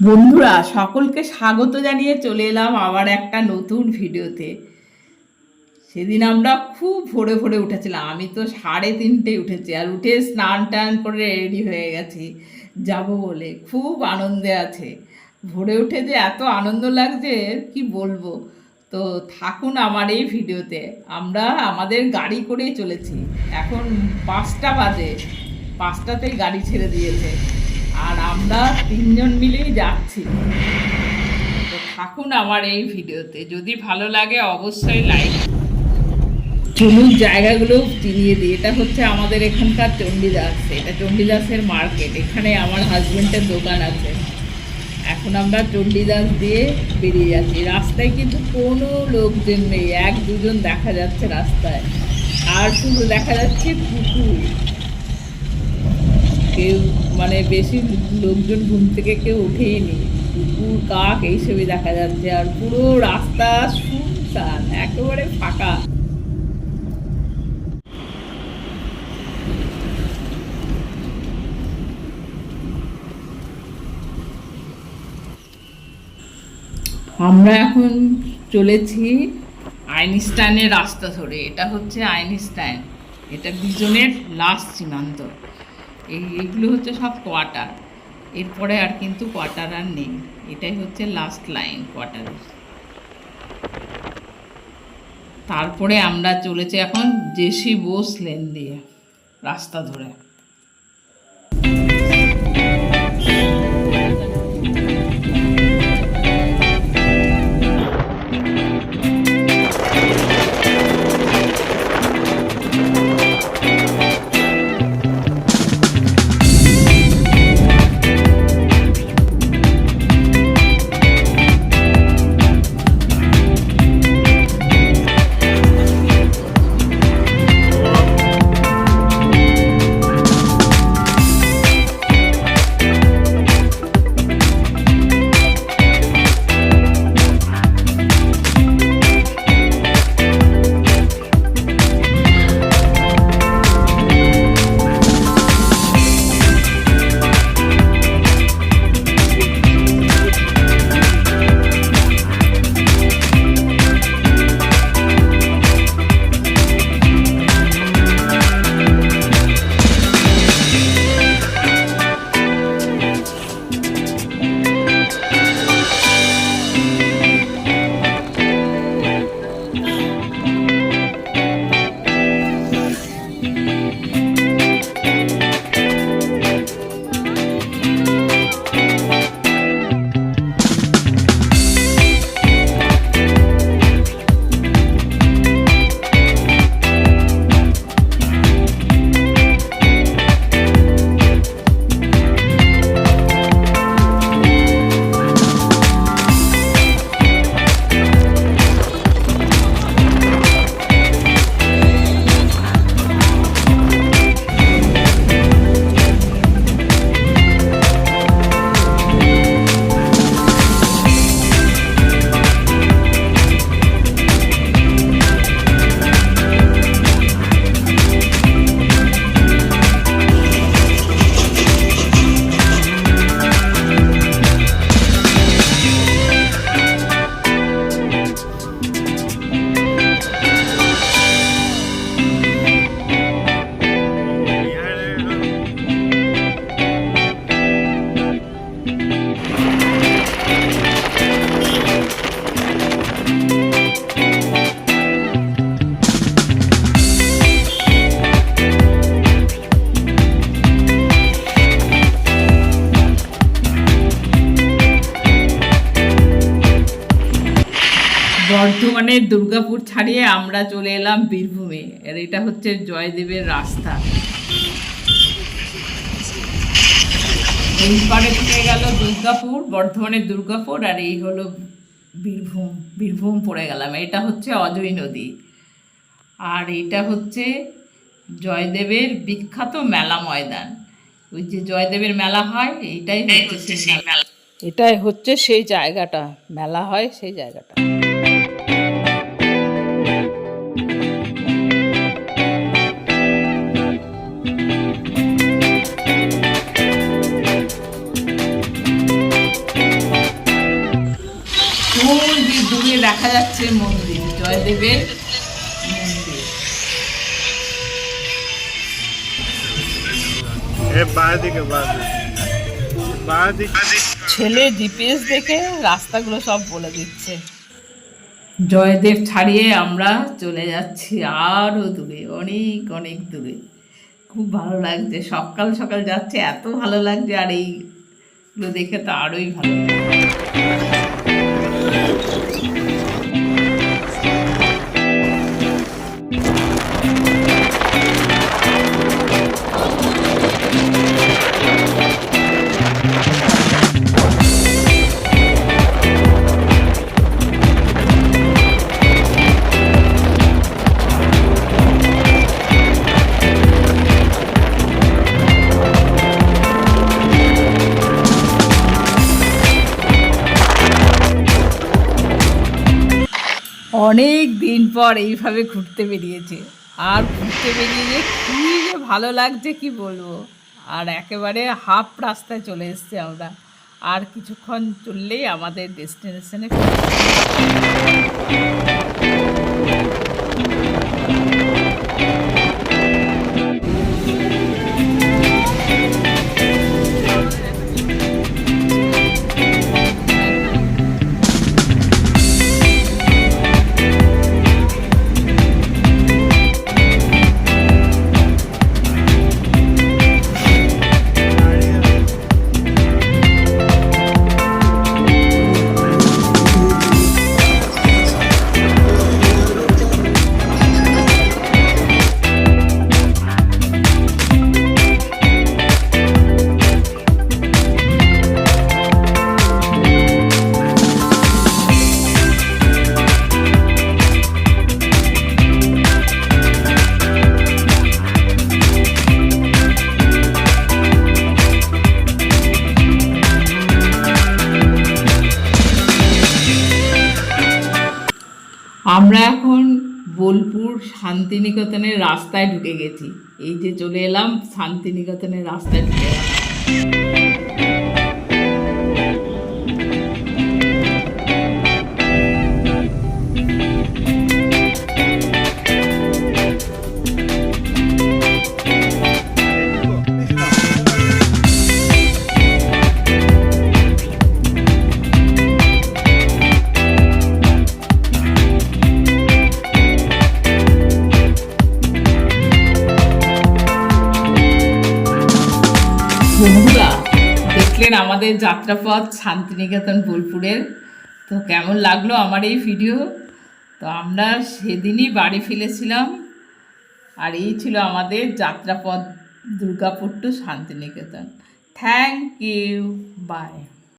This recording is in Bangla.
বন্ধুরা, সকলকে স্বাগত জানিয়ে চলে এলাম আবার একটা নতুন ভিডিওতে। সেদিন আমরা খুব ভোরে ভোরে উঠেছিলাম। আমি তো সাড়ে তিনটে উঠেছি আর উঠে স্নান টান করে রেডি হয়ে গেছি। যাব বলে খুব আনন্দে আছে। ভোরে উঠে যে এত আনন্দ লাগছে, কি বলব? তো থাকুন আমার এই ভিডিওতে। আমরা আমাদের গাড়ি করেই চলেছি। এখন পাঁচটা বাজে। পাঁচটাতেই গাড়ি ছেড়ে দিয়েছে। আর আমরা তিনজন মিলেই যাচ্ছি। থাকুন আমার এই ভিডিওতে। যদি ভালো লাগে অবশ্যই লাইক চলুন জায়গাগুলো চিনিয়ে দিই। এটা হচ্ছে আমাদের এখানকার চণ্ডীদাস। এটা চণ্ডীদাসের মার্কেট। এখানে আমার হাজব্যান্ডের দোকান আছে। এখন আমরা চণ্ডীদাস দিয়ে বেরিয়ে যাচ্ছি। রাস্তায় কিন্তু কোনো লোকজন নেই। এক দুজন দেখা যাচ্ছে রাস্তায়। আর শুধু দেখা যাচ্ছে পুকুর। কেউ মানে বেশি লোকজন ঘুম থেকে কেউ উঠেই নি কুকুর কাক এইসবই দেখা যাচ্ছে আর পুরো রাস্তা শুনশান, একেবারে ফাঁকা। আমরা এখন চলেছি আইনস্টাইনের রাস্তা ধরে। এটা হচ্ছে আইনস্টাইন। এটা বিজনের লাস্ট সীমান্ত। এই এগুলো হচ্ছে সব কোয়াটার এরপরে আর কিন্তু কোয়াটার আর নেই। এটাই হচ্ছে লাস্ট লাইন কোয়ার্টারের তারপরে আমরা চলেছি এখন জেসি বোস লেন দিয়ে রাস্তা ধরে। বর্ধমানের দুর্গাপুর ছাড়িয়ে আমরা চলে এলাম বীরভূমে। আর এটা হচ্ছে জয়দেবের রাস্তা। এই পারে থেকে গেল দুর্গাপুর বর্ধমানের দুর্গাপুর আর এই হলো বীরভূম বীরভূম পড়ে গেলাম। এটা হচ্ছে অজয় নদী। আর এটা হচ্ছে জয়দেবের বিখ্যাত মেলা ময়দান। ওই যে জয়দেবের মেলা হয় এটাই হচ্ছে সেই মেলা। এটাই হচ্ছে সেই জায়গাটা। মেলা হয় সেই জায়গাটা। ছেলে জিপিএস দেখে রাস্তাগুলো সব বলে দিচ্ছে। জয়দেব ছাড়িয়ে আমরা চলে যাচ্ছি আরও দূরে অনেক অনেক দূরে। খুব ভালো লাগছে। সকাল সকাল যাচ্ছে এত ভালো লাগছে আর এইগুলো দেখে তো আরোই ভালো লাগছে। অনেক দিন পর এইভাবে ঘুরতে বেরিয়েছে। আর ঘুরতে বেরিয়ে কী যে ভালো লাগছে কি বলব? আর একেবারে হাফ রাস্তায় চলে এসছে আমরা। আর কিছুক্ষণ চললেই আমাদের ডেস্টিনেশনে আমরা এখন বোলপুর শান্তিনিকেতনের রাস্তায় ঢুকে গেছি। এই যে চলে এলাম শান্তিনিকেতনের রাস্তায় ঢুকে গেলাম। আমাদের যাত্রাপথ শান্তিনিকেতন বোলপুরের। তো কেমন লাগল আমার এই ভিডিও তো আমরা সেদিনই বাড়ি ফিরেছিলাম আর এই ছিল আমাদের যাত্রাপথ Durgapur to Santiniketan. Thank you bye